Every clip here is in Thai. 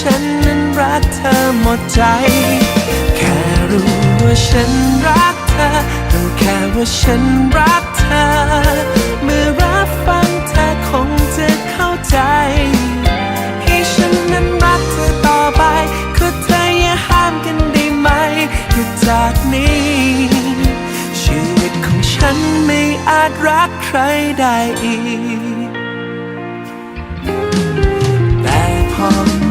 ฉันนั้นรักเธอหมดใจ แค่รู้ว่าฉันรักเธอรู้แค่ว่าฉันรักเธอ เมื่อรับฟังเธอคงจะเข้าใจให้ฉันนั้นรักเธอต่อไปขอเธออย่าห้ามกันได้ไหมหยุดจากนี้ ชีวิตของฉันไม่อาจรักใครได้อีก แต่พอเ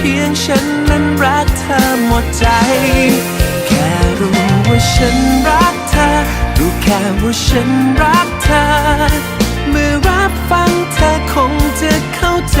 พียงฉันนั้นรักเธอหมดใจ แค่รู้ว่าฉันรักเธอ รู้แค่ว่าฉันรักเธอ เมื่อรับฟังเธอคงจะเข้าใจ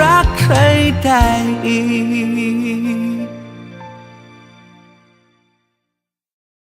รักใครได้อีก